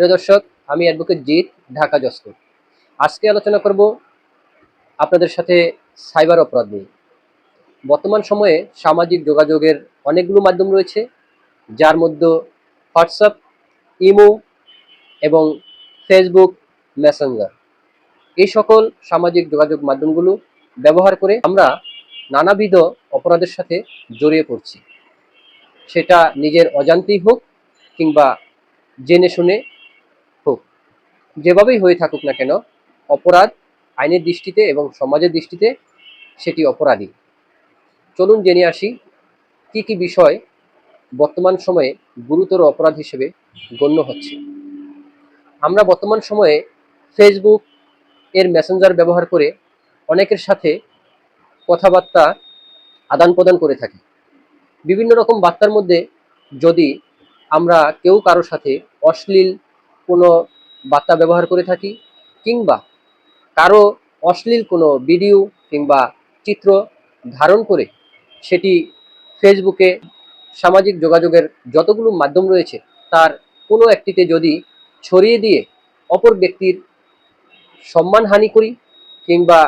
প্রিয় দর্শক, আমি অ্যাডভোকেট জিৎ, ঢাকা জসকোর আজকে আলোচনা করব আপনাদের সাথে সাইবার অপরাধ নিয়ে। বর্তমান সময়ে সামাজিক যোগাযোগের অনেকগুলো মাধ্যম রয়েছে, যার মধ্যে হোয়াটসঅ্যাপ, ইমো এবং ফেসবুক মেসেঞ্জার। এই সকল সামাজিক যোগাযোগ মাধ্যমগুলো ব্যবহার করে আমরা নানাবিধ অপরাধের সাথে জড়িয়ে পড়ছি। সেটা নিজের অজান্তেই হোক কিংবা জেনে শুনে যেভাবেই হয়ে থাকুক না কেন, অপরাধ আইনের দৃষ্টিতে এবং সমাজের দৃষ্টিতে সেটি অপরাধী। চলুন জেনে আসি, কি কি বিষয় বর্তমান সময়ে গুরুতর অপরাধ হিসেবে গণ্য হচ্ছে। আমরা বর্তমান সময়ে ফেসবুক এর মেসেঞ্জার ব্যবহার করে অনেকের সাথে কথাবার্তা আদান প্রদান করে থাকি। বিভিন্ন রকম বার্তার মধ্যে যদি আমরা কেউ কারোর সাথে অশ্লীল কোনো বার্তা ব্যবহার করে থাকি, কিংবা কারও অশ্লীল কোনো ভিডিও কিংবা চিত্র ধারণ করে সেটি ফেসবুকে সামাজিক যোগাযোগের যতগুলো মাধ্যম রয়েছে, তার কোনো একটিতে যদি ছড়িয়ে দিয়ে অপর ব্যক্তির সম্মানহানি করি কিংবা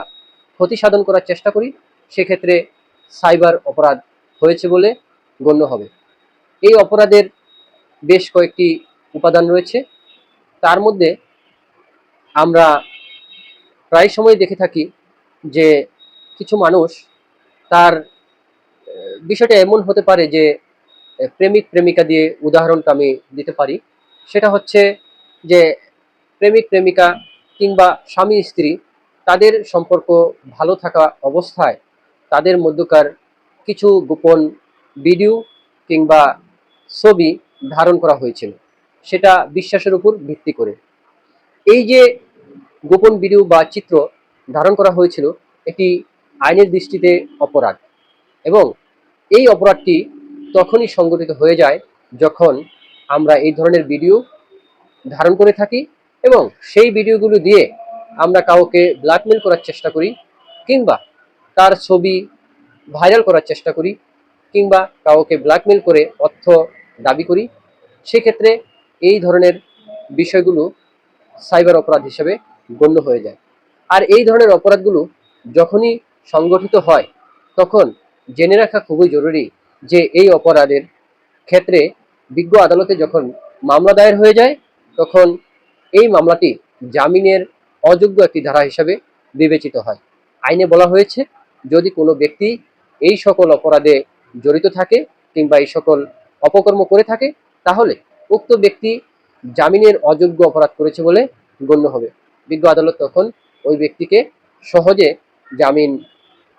ক্ষতি সাধন করার চেষ্টা করি, সেক্ষেত্রে সাইবার অপরাধ হয়েছে বলে গণ্য হবে। এই অপরাধের বেশ কয়েকটি উপাদান রয়েছে। তার মধ্যে আমরা প্রায় সময় দেখে থাকি যে কিছু মানুষ তার বিষয়টা এমন হতে পারে যে প্রেমিক, প্রেমিকা দিয়ে উদাহরণটা আমি দিতে পারি। সেটা হচ্ছে যে, প্রেমিক, প্রেমিকা কিংবা স্বামী, স্ত্রী তাদের সম্পর্ক ভালো থাকা অবস্থায় তাদের মধ্যকার কিছু গোপন ভিডিও কিংবা ছবি ধারণ করা হয়েছিল। সেটা বিশ্বাসের উপর ভিত্তি করে। এই যে গোপন ভিডিও বা চিত্র ধারণ করা হয়েছিল, এটি আইনের দৃষ্টিতে অপরাধ এবং এই অপরাধটি তখনই সংগঠিত হয়ে যায় যখন আমরা এই ধরনের ভিডিও ধারণ করে থাকি এবং সেই ভিডিওগুলো দিয়ে আমরা কাউকে ব্ল্যাকমেল করার চেষ্টা করি কিংবা তার ছবি ভাইরাল করার চেষ্টা করি কিংবা কাউকে ব্ল্যাকমেল করে অর্থ দাবি করি, সেক্ষেত্রে এই ধরনের বিষয়গুলো সাইবার অপরাধ হিসেবে গণ্য হয়ে যায়। আর এই ধরনের অপরাধগুলো যখনই সংগঠিত হয়, তখন জেনে রাখা খুবই জরুরি যে এই অপরাধের ক্ষেত্রে বিজ্ঞ আদালতে যখন মামলা দায়ের হয়ে যায়, তখন এই মামলাটি জামিনের অযোগ্য একটি ধারা হিসাবে বিবেচিত হয়। আইনে বলা হয়েছে, যদি কোনো ব্যক্তি এই সকল অপরাধে জড়িত থাকে কিংবা এই সকল অপকর্ম করে থাকে, তাহলে উক্ত ব্যক্তি জামিনের অযোগ্য অপরাধ করেছে বলে গণ্য হবে। বিজ্ঞ আদালত তখন ওই ব্যক্তিকে সহজে জামিন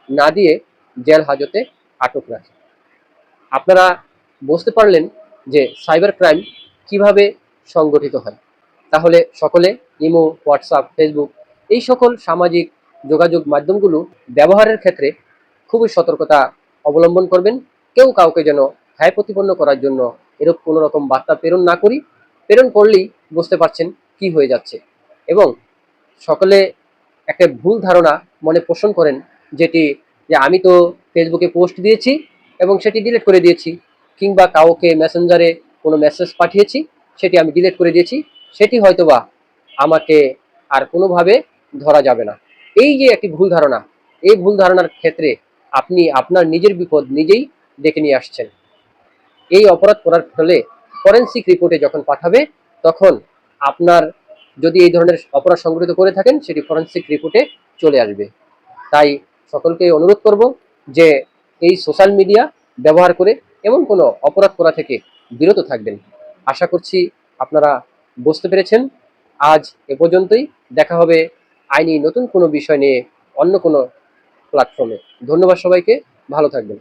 না দিয়ে জেল হাজতে আটক রাখে। আপনারা বুঝতে পারলেন যে সাইবার ক্রাইম কীভাবে সংগঠিত হয়। তাহলে সকলে ইমো, হোয়াটসঅ্যাপ, ফেসবুক এই সকল সামাজিক যোগাযোগ মাধ্যমগুলো ব্যবহারের ক্ষেত্রে খুবই সতর্কতা অবলম্বন করবেন। কেউ কাউকে যেন হায় প্রতিপন্ন করার জন্য এরূপ কোনো রকম বার্তা প্রেরণ না করি, প্রেরণ করলেই বুঝতে পারছেন কি হয়ে যাচ্ছে। এবং সকলে একটা ভুল ধারণা মনে পোষণ করেন, যেটি যে আমি তো ফেসবুকে পোস্ট দিয়েছি এবং সেটি ডিলিট করে দিয়েছি, কিংবা কাউকে মেসেঞ্জারে কোনো মেসেজ পাঠিয়েছি, সেটি আমি ডিলিট করে দিয়েছি, সেটি হয়তোবা আমাকে আর কোনোভাবে ধরা যাবে না। এই যে একটি ভুল ধারণা, এই ভুল ধারণার ক্ষেত্রে আপনি আপনার নিজের বিপদ নিজেই ডেকে নিয়ে আসছেন। এই অপরাধ করার ফলে ফরেন্সিক রিপোর্টে যখন পাঠাবে, তখন আপনার যদি এই ধরনের অপরাধ সংগঠিত করে থাকেন, সেটি ফরেন্সিক রিপোর্টে চলে আসবে। তাই সকলকে অনুরোধ করব যে এই সোশ্যাল মিডিয়া ব্যবহার করে এমন কোনো অপরাধ করা থেকে বিরত থাকবেন। আশা করছি আপনারা বুঝতে পেরেছেন। আজ এ পর্যন্তই। দেখা হবে আইনি নতুন কোনো বিষয় নিয়ে অন্য কোনো প্ল্যাটফর্মে ধন্যবাদ সবাইকে। ভালো থাকবেন।